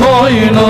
koynuna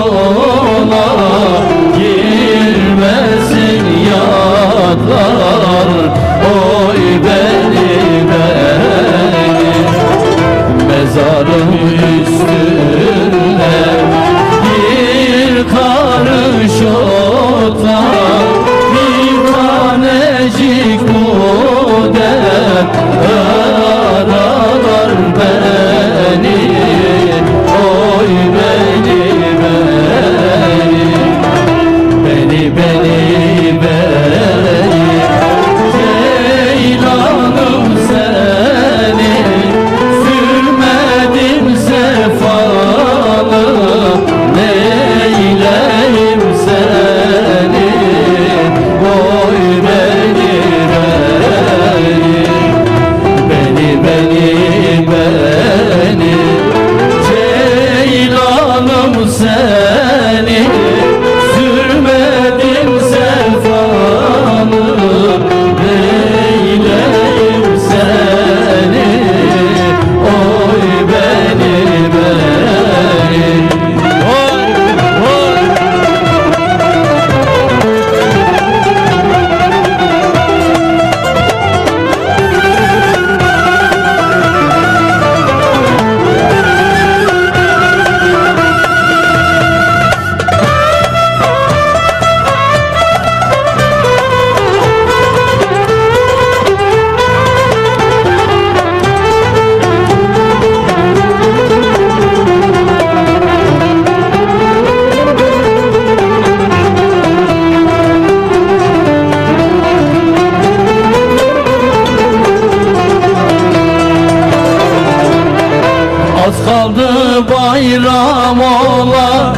kaldı bayram ola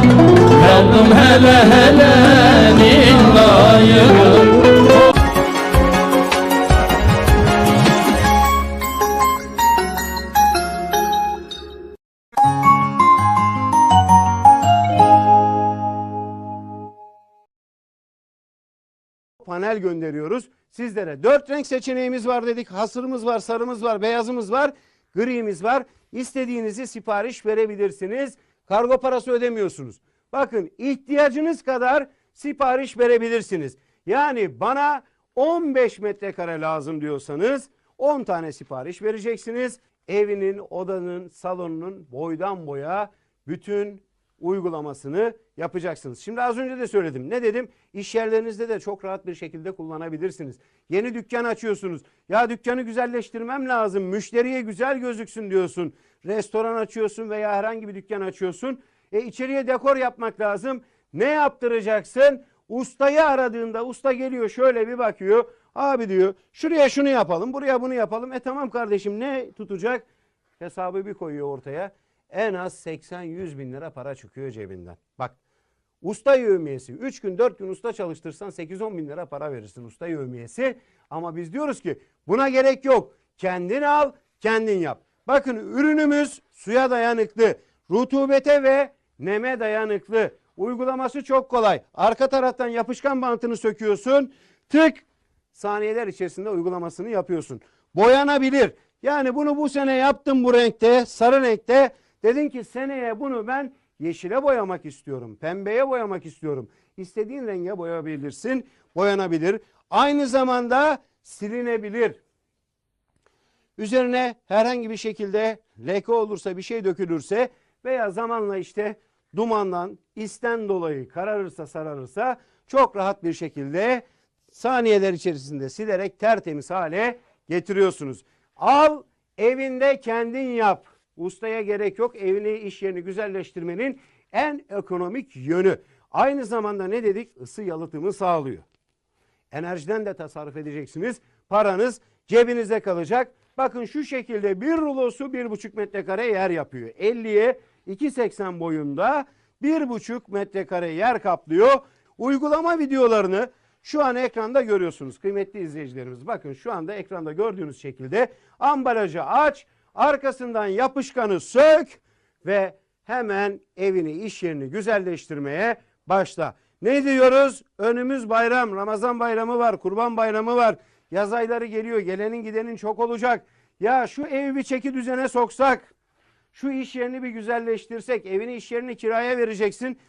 Kaldım hele hele nilayım panel gönderiyoruz. Sizlere dört renk seçeneğimiz var dedik. Hasırımız var, sarımız var, beyazımız var, gri'miz var. İstediğinizi sipariş verebilirsiniz. Kargo parası ödemiyorsunuz. Bakın ihtiyacınız kadar sipariş verebilirsiniz. Yani bana 15 metrekare lazım diyorsanız 10 tane sipariş vereceksiniz. Evinin, odanın, salonunun boydan boya bütün uygulamasını yapacaksınız. Şimdi az önce de söyledim. Ne dedim? İş yerlerinizde de çok rahat bir şekilde kullanabilirsiniz. Yeni dükkan açıyorsunuz. Ya dükkanı güzelleştirmem lazım. Müşteriye güzel gözüksün diyorsun. Restoran açıyorsun veya herhangi bir dükkan açıyorsun. E içeriye dekor yapmak lazım. Ne yaptıracaksın? Ustayı aradığında usta geliyor şöyle bir bakıyor. Abi diyor şuraya şunu yapalım buraya bunu yapalım. E tamam kardeşim ne tutacak? Hesabı bir koyuyor ortaya. En az 80-100 bin lira para çıkıyor cebinden. Bak usta yövmiyesi 3 gün 4 gün usta çalıştırsan 8-10 bin lira para verirsin usta yövmiyesi. Ama biz diyoruz ki buna gerek yok. Kendin al kendin yap. Bakın ürünümüz suya dayanıklı, rutubete ve neme dayanıklı. Uygulaması çok kolay. Arka taraftan yapışkan bantını söküyorsun. Tık saniyeler içerisinde uygulamasını yapıyorsun. Boyanabilir. Yani bunu bu sene yaptım bu renkte, sarı renkte. Dedin ki seneye bunu ben yeşile boyamak istiyorum, pembeye boyamak istiyorum. İstediğin renge boyayabilirsin, boyanabilir. Aynı zamanda silinebilir. Üzerine herhangi bir şekilde leke olursa bir şey dökülürse veya zamanla işte dumandan isten dolayı kararırsa sararırsa çok rahat bir şekilde saniyeler içerisinde silerek tertemiz hale getiriyorsunuz. Al evinde kendin yap. Ustaya gerek yok. Evini iş yerini güzelleştirmenin en ekonomik yönü. Aynı zamanda ne dedik? Isı yalıtımı sağlıyor. Enerjiden de tasarruf edeceksiniz. Paranız cebinize kalacak. Bakın şu şekilde bir rulosu 1,5 metrekare yer yapıyor. 50'ye 2,80 boyunda 1,5 metrekare yer kaplıyor. Uygulama videolarını şu an ekranda görüyorsunuz kıymetli izleyicilerimiz. Bakın şu anda ekranda gördüğünüz şekilde ambalajı aç, arkasından yapışkanı sök ve hemen evini, iş yerini güzelleştirmeye başla. Ne diyoruz? Önümüz bayram, Ramazan bayramı var, Kurban bayramı var. Yaz ayları geliyor, gelenin gidenin çok olacak. Ya şu evi bir çeki düzene soksak, şu iş yerini bir güzelleştirsek, evini iş yerini kiraya vereceksin.